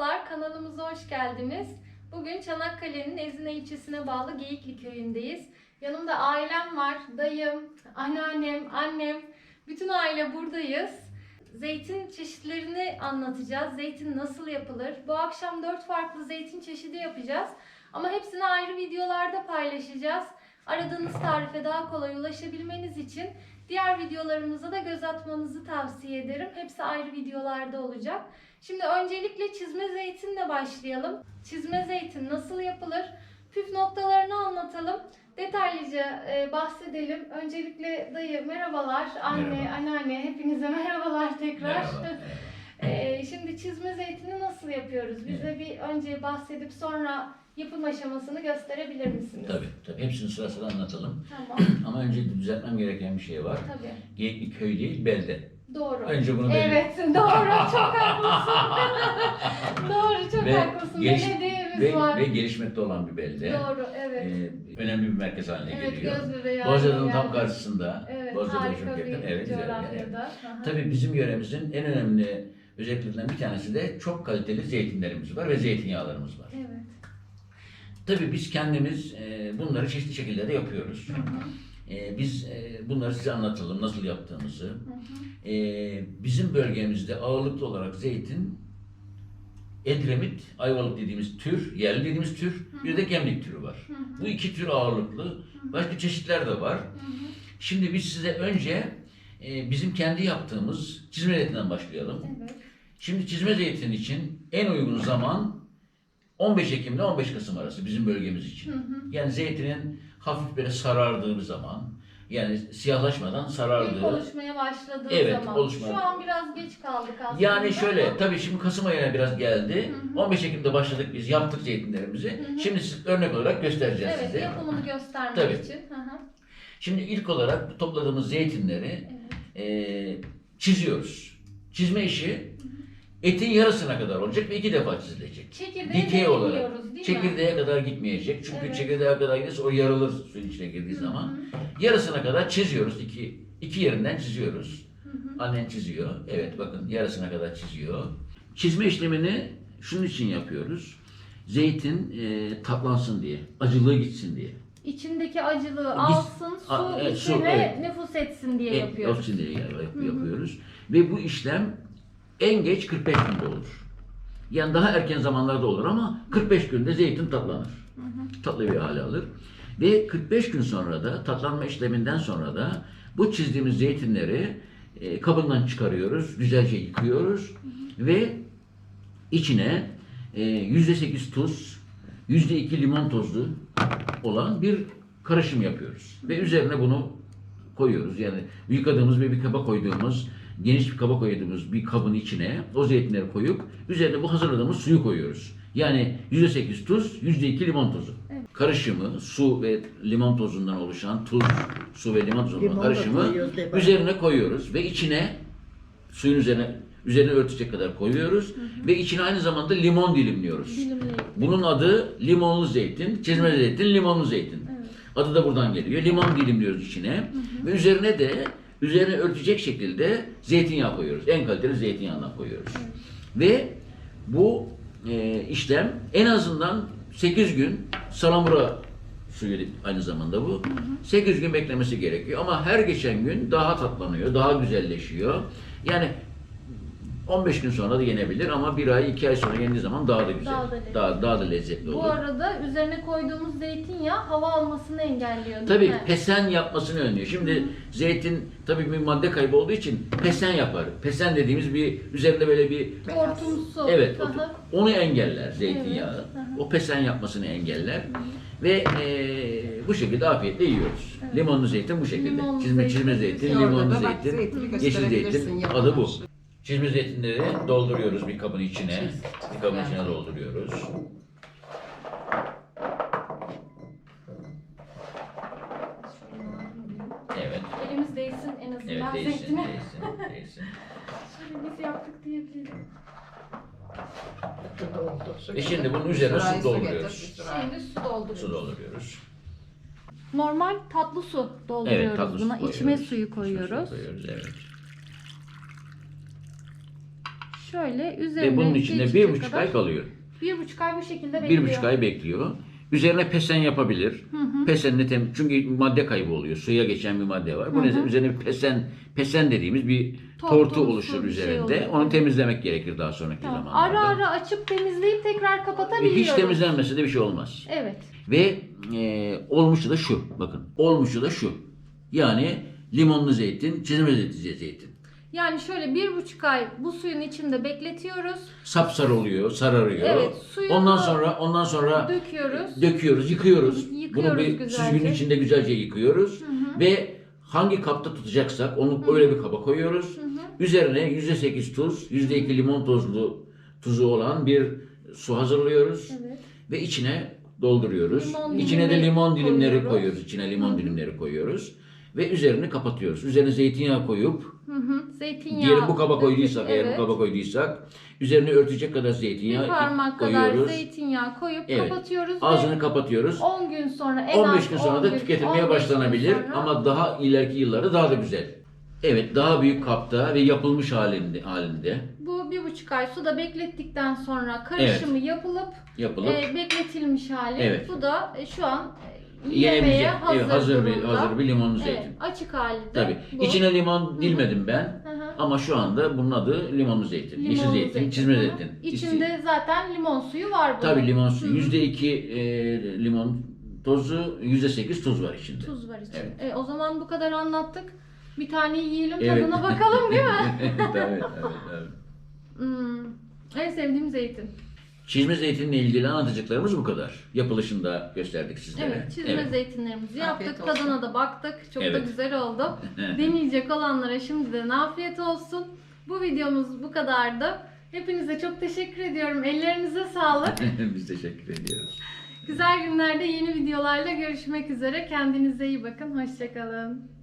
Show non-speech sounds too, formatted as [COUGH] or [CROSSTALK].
Merhabalar, kanalımıza hoş geldiniz. Bugün Çanakkale'nin Ezine ilçesine bağlı Geyikli köyündeyiz. Yanımda ailem var, dayım, anneannem, annem, bütün aile buradayız. Zeytin çeşitlerini anlatacağız. Zeytin nasıl yapılır? Bu akşam 4 farklı zeytin çeşidi yapacağız. Ama hepsini ayrı videolarda paylaşacağız. Aradığınız tarife daha kolay ulaşabilmeniz için diğer videolarımıza da göz atmanızı tavsiye ederim. Hepsi ayrı videolarda olacak. Şimdi öncelikle çizme zeytinle başlayalım. Çizme zeytin nasıl yapılır? Püf noktalarını anlatalım. Detaylıca e, bahsedelim. Öncelikle dayı merhabalar, anne, Merhaba. anneanne hepinize merhabalar tekrar. Merhaba. [LAUGHS] E, şimdi çizme zeytini nasıl yapıyoruz? Bize bir önce bahsedip sonra yapım aşamasını gösterebilir misiniz? Tabii tabii. Hepsini sıra sıra anlatalım. Tamam, [CLEARS THROAT] Ama önce düzeltmem gereken bir şey var. tabii. Geyikli köy değil, belde. Doğru. Önce bunu. Evet, doğru. [LAUGHS] Çok haklısın. [LAUGHS] doğru, çok Ve haklısın. geliş- Belediyemiz Ve, var. ve gelişmekte olan bir belde. Doğru, evet. Ee, önemli bir merkez haline evet, geliyor. göz bebeği. Haline tam karşısında. Evet, Bozcaada harika çok yakın. bir Evet, güzel. bir evet. Aha. Tabii bizim yöremizin en önemli özelliklerinden bir tanesi de çok kaliteli zeytinlerimiz var ve zeytinyağlarımız var. Evet. Tabii biz kendimiz e, bunları çeşitli şekillerde yapıyoruz. Hı hı, E, biz e, bunları size anlatalım nasıl yaptığımızı. hı hı. Bizim bölgemizde ağırlıklı olarak zeytin, Edremit, Ayvalık dediğimiz tür, yerli dediğimiz tür, bir de gemlik türü var. Hı hı. Bu iki tür ağırlıklı. Başka çeşitler de var. Hı hı. Şimdi biz size önce e, bizim kendi yaptığımız çizme zeytinden başlayalım. Evet. Şimdi çizme zeytin için en uygun zaman 15 Ekim ile 15 Kasım arası bizim bölgemiz için. Hı hı. Yani zeytinin hafif böyle sarardığı bir zaman, yani siyahlaşmadan sarardığı. İlk oluşmaya başladığı Evet, zaman. oluşma- Şu an biraz geç kaldık aslında. Yani şöyle, ama- tabii şimdi Kasım ayına biraz geldi. Hı hı. 15 Ekim'de başladık biz, yaptık zeytinlerimizi. Hı hı. Şimdi siz örnek olarak göstereceğiz Evet, size. yapımını göstermek Tabii. için. Hı hı. Şimdi ilk olarak topladığımız zeytinleri Evet. e, çiziyoruz. Çizme işi etin yarısına kadar olacak ve iki defa çizilecek. Çekirdeği Dikey olarak. değil mi? Çekirdeğe kadar gitmeyecek. Çünkü Evet. çekirdeğe kadar giderse o yarılır suyun içine girdiği Hı zaman. hı. Yarısına kadar çiziyoruz. İki, iki yerinden çiziyoruz. Hı hı. Annen çiziyor. Evet bakın yarısına kadar çiziyor. Çizme işlemini şunun için yapıyoruz. Zeytin e, tatlansın diye, acılığı gitsin diye. İçindeki acılığı alsın, su A- evet, su, içine evet. nüfus etsin diye E, yapıyoruz. olsun diye yap- yapıyoruz. Ve bu işlem en geç 45 günde olur. Yani daha erken zamanlarda olur ama 45 günde zeytin tatlanır. Tatlı bir hale alır. Ve 45 gün sonra da tatlanma işleminden sonra da bu çizdiğimiz zeytinleri e, kabından çıkarıyoruz, güzelce yıkıyoruz ve içine e, %8 tuz, %2 limon tozlu olan bir karışım yapıyoruz. Ve üzerine bunu koyuyoruz. Yani yıkadığımız ve bir kaba koyduğumuz, geniş bir kaba koyduğumuz bir kabın içine o zeytinleri koyup üzerine bu hazırladığımız suyu koyuyoruz. Yani %8 tuz, %2 limon tozu. Evet. Karışımı, su ve limon tozundan oluşan tuz, su ve limon tozundan Limon karışımı koyuyoruz, üzerine koyuyoruz ve içine suyun üzerine üzerine örtecek kadar koyuyoruz ve içine aynı zamanda limon dilimliyoruz. Dilimleyip. Bunun adı limonlu zeytin, çizme zeytin, limonlu zeytin. Evet. Adı da buradan geliyor. Limon dilimliyoruz içine ve üzerine de üzerine örtecek şekilde zeytinyağı koyuyoruz. En kaliteli zeytinyağından koyuyoruz. Ve bu e, işlem en azından 8 gün salamura suyu aynı zamanda bu. 8 gün beklemesi gerekiyor ama her geçen gün daha tatlanıyor, daha güzelleşiyor. Yani 15 gün sonra da yenebilir ama bir ay, iki ay sonra yendiği zaman daha da güzel. Daha da lezzetli. daha, daha da lezzetli Bu olur. arada üzerine koyduğumuz zeytinyağı hava almasını engelliyor değil Tabii mi? pesen yapmasını önlüyor. Şimdi zeytin tabii bir madde kaybı olduğu için pesen yapar. Pesen dediğimiz bir üzerinde böyle bir Hortumsu. evet Hı hı. onu engeller zeytinyağı. Evet, hı hı. O pesen yapmasını engeller ve eee, bu şekilde afiyetle yiyoruz. Evet. Limonlu zeytin bu şekilde. Limonlu çizme zeytin. çizme zeytin, limonlu bak, zeytin, zeytini yeşil zeytin adı bu. Çizme zeytinleri dolduruyoruz bir kabın içine. Bir kabın içine dolduruyoruz. Evet. Elimiz değsin en azından Evet değilsin, zeytine. değilsin, değilsin. [LAUGHS] Şöyle biz yaptık diyebilirim. Su doldu. Su E şimdi bunun üzerine sırayı su getir, dolduruyoruz. bir. Şimdi su dolduruyoruz. Su dolduruyoruz. Normal tatlı su dolduruyoruz Evet, tatlı su buna. koyuyoruz. İçme suyu İçme suyu koyuyoruz. koyuyoruz, evet. Şöyle üzerine Ve bunun içinde bir buçuk kadar- ay kalıyor. Bir buçuk ay bu şekilde bekliyor. Bir buçuk ay bekliyor. Üzerine pesen yapabilir. Pesenle tem çünkü madde kaybı oluyor. Suya geçen bir madde var. Bunun üzerine bir pesen pesen dediğimiz bir Tortu tortu oluşur bir şey üzerinde. oluyor. Onu temizlemek gerekir daha sonraki Tamam. zamanlarda. Ara ara açıp temizleyip tekrar kapatabiliyoruz. Hiç temizlenmese de bir şey olmaz. Evet. Ve e, olmuşu da şu. Bakın. Olmuşu da şu. Yani limonlu zeytin, çizme zeytin. Yani şöyle bir buçuk ay bu suyun içinde bekletiyoruz. Sapsarı oluyor, sararıyor. Evet, suyunu ondan sonra ondan sonra Döküyoruz. döküyoruz, yıkıyoruz. Yıkıyoruz Bunu bir güzelce. içinde güzelce yıkıyoruz. Ve hangi kapta tutacaksak onu öyle bir kaba koyuyoruz. Üzerine %8 tuz, %2 limon tozlu tuzu olan bir su hazırlıyoruz. Evet. Ve içine dolduruyoruz. Limon içine de limon dilimleri koyuyoruz. koyuyoruz. İçine limon dilimleri koyuyoruz. Ve üzerini kapatıyoruz. Üzerine zeytinyağı koyup Hı hı. Zeytinyağı. diyelim bu kaba koyduysak eğer evet. bu kaba koyduysak üzerine örtecek kadar zeytinyağı bir parmak kadar koyuyoruz. zeytinyağı koyup Evet. kapatıyoruz Ağzını kapatıyoruz. 10 gün sonra en 15 az gün sonra 10 da gün, tüketilmeye 15 gün başlanabilir sonra- ama daha ileriki yıllarda daha da güzel. Evet daha büyük kapta ve yapılmış halinde, halinde bu bir buçuk ay suda beklettikten sonra karışımı yapılıp yapılıp e, bekletilmiş hali. Evet. Bu da e, şu an yemeye evet, hazır, hazır bir durumda. hazır bir limonlu Evet, zeytin. açık hali de Tabii. bu. İçine limon dilmedim ben. Hı hı. Ama şu anda bunun adı limonlu zeytin. Yeşil Limonlu zeytin, çizme Hı hı. zeytin. İçinde zaten limon suyu var bunun. Tabii limon suyu. Hı hı. Yüzde iki e, limon tozu, yüzde sekiz tuz var içinde. Tuz var içinde. Evet. E, o zaman bu kadar anlattık. Bir tane yiyelim Evet. tadına bakalım değil mi? [LAUGHS] tabii, tabii, tabii. Hmm, en sevdiğim zeytin. Çizme zeytinle ilgili anlatacaklarımız bu kadar. Yapılışını da gösterdik sizlere. Evet, çizme zeytinlerimizi Afiyet yaptık. olsun. Tadına da baktık. Çok da Evet. güzel oldu. [LAUGHS] Deneyecek olanlara şimdiden afiyet olsun. Bu videomuz bu kadardı. Hepinize çok teşekkür ediyorum. Ellerinize sağlık. [LAUGHS] Biz teşekkür ediyoruz. Güzel günlerde yeni videolarla görüşmek üzere. Kendinize iyi bakın. Hoşçakalın.